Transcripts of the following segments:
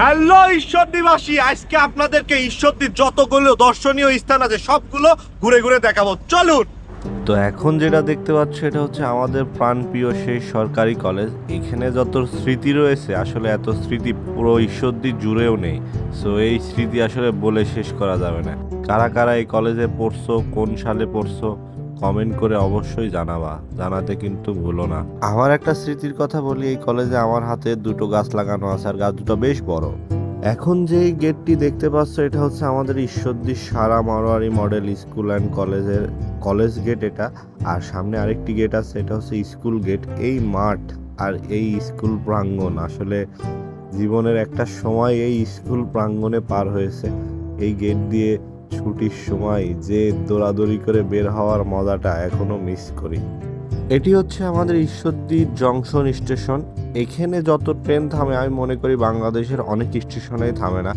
Hello ঈশ্বরদীবাসী আজকে আপনাদেরকে ঈশ্বরদীর যতগুলো দর্শনীয় স্থান আছে, সবগুলো ঘুরে ঘুরে দেখাবো। চলুন। তো এখন যেটা দেখতে পাচ্ছ, এটা হচ্ছে আমাদের প্রাণপ্রিয় সেই সরকারি কলেজ। এখানে যত স্মৃতি রয়েছে, আসলে এত স্মৃতি পুরো ঈশ্বরদী জুড়েও নেই। সো এই স্মৃতি আসলে বলে শেষ করা যাবে না। কারা কারা এই কলেজে পড়ছো, কোন সালে পড়ছো? কমেন্ট করে অবশ্যই জানাবা। জানাতে কিন্তু ভুলো না। আমার একটা স্মৃতির কথা বলি, এই কলেজে আমার হাতে দুটো গাছ লাগানো আছে আর গাছ দুটো বেশ বড়। এখন যে গেটটি দেখতে পাচ্ছ, এটা হচ্ছে আমাদের Ishwardi Sara Marwari model school and কলেজের কলেজ গেট এটা। আর সামনে আরেকটি গেট আছে, এটা হচ্ছে স্কুল গেট এই মাঠ আর এই স্কুল প্রাঙ্গণ, আসলে জীবনের একটা সময় এই স্কুল প্রাঙ্গণে পার হয়েছে। এই গেট দিয়ে ছুটির সময় যে দৌড়াদৌড়ি করে বের হওয়ার মজাটা এখনও মিস করি। এটি হচ্ছে আমাদের ঈশ্বরদী জংশন স্টেশন। এখানে যত ট্রেন থামে, আমি মনে করি বাংলাদেশের অনেক স্টেশনেই থামে না।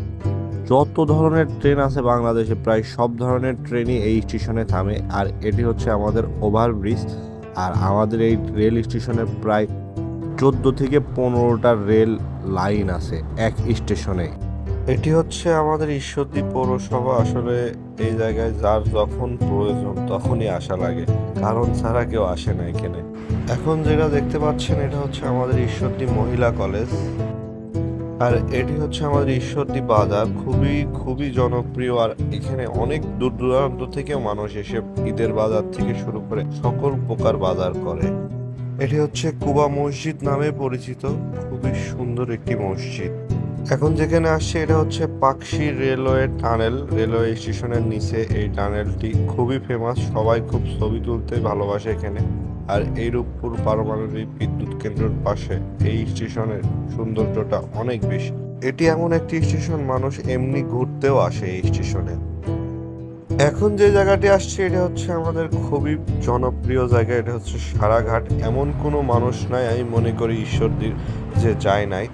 যত ধরনের ট্রেন আছে বাংলাদেশে, প্রায় সব ধরনের ট্রেনই এই স্টেশনে থামে। আর এটি হচ্ছে আমাদের ওভারব্রিজ। আর আমাদের এই রেল স্টেশনে প্রায় চোদ্দ থেকে পনেরোটা রেল লাইন আছে এক স্টেশনে। এটি হচ্ছে আমাদের ঈশ্বরদী পৌরসভা। আসলে এই জায়গায় যার যখন প্রয়োজন তখনই আসা লাগে। কারণ ছাড়া কেউ আসে না এখানে। এখন যেটা দেখতে পাচ্ছেন, এটা হচ্ছে আমাদের ঈশ্বরদী মহিলা কলেজ। আর এটি হচ্ছে আমাদের ঈশ্বরদী বাজার। খুবই খুবই জনপ্রিয়। আর এখানে অনেক দূর দূরান্ত থেকেও মানুষ এসে ঈদের বাজার থেকে শুরু করে সকল প্রকার বাজার করে। এটি হচ্ছে কুবা মসজিদ নামে পরিচিত। খুবই সুন্দর একটি মসজিদ। এখন যেখানে আসছে, এটা হচ্ছে পাকশি রেলওয়ে টানেল। রেলওয়ে স্টেশনের নিচে এই টানেলটি খুবই ফেমাস সবাই খুব ছবি তুলতে ভালোবাসে এখানে। আর এই রূপপুর পারমাণবিক বিদ্যুৎ কেন্দ্রের পাশে এই স্টেশনের সৌন্দর্যটা অনেক বেশি। এটি এমন একটি স্টেশন, মানুষ এমনি ঘুরতেও আসে এই স্টেশনে। এখন যে জায়গাটি আসছে, এটা হচ্ছে আমাদের খুবই জনপ্রিয় জায়গা। এটা হচ্ছে সারাঘাট। এমন কোনো মানুষ নাই, আমি মনে করি ঈশ্বরদীর যে যায় নাই।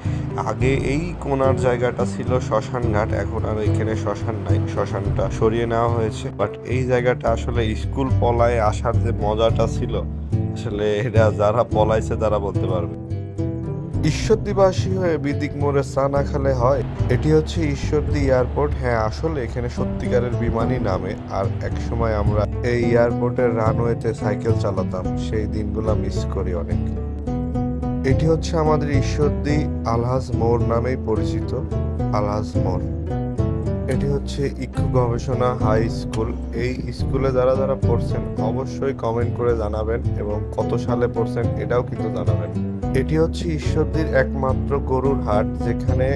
আগে এই কোনার জায়গাটা ছিল শ্মশান ঘাট এখন আর এখানে শ্মশান নাই। শ্মশানটা সরিয়ে নেওয়া হয়েছে। বাট এই জায়গাটা আসলে স্কুল পলায় আসার যে মজাটা ছিল, আসলে এটা যারা পলাইছে তারা বলতে পারবে। ঈশ্বরদীবাসী হয়ে বিদিক মোড়ে চা না খেলে হয়, এটি হচ্ছে ঈশ্বরদী এয়ারপোর্ট। হ্যাঁ আসলে এখানে সত্যিকারের বিমানই নামে, আর এক সময় আমরা এই এয়ারপোর্টের রানওয়েতে সাইকেল চালাতাম, সেই দিনগুলো মিস করি অনেক। এটি হচ্ছে আমাদের ঈশ্বরদী আলহাজ মোড় নামেই পরিচিত, আলহাজ মোড়। এটি হচ্ছে ইক্ষু গবেষণা হাই স্কুল। এই স্কুলে যারা যারা পড়ছেন, অবশ্যই কমেন্ট করে জানাবেন, এবং কত সালে পড়ছেন, এটাও কিন্তু জানাবেন। এটি হচ্ছে ঈশ্বরদীর একমাত্র গরুর হাট যেখানে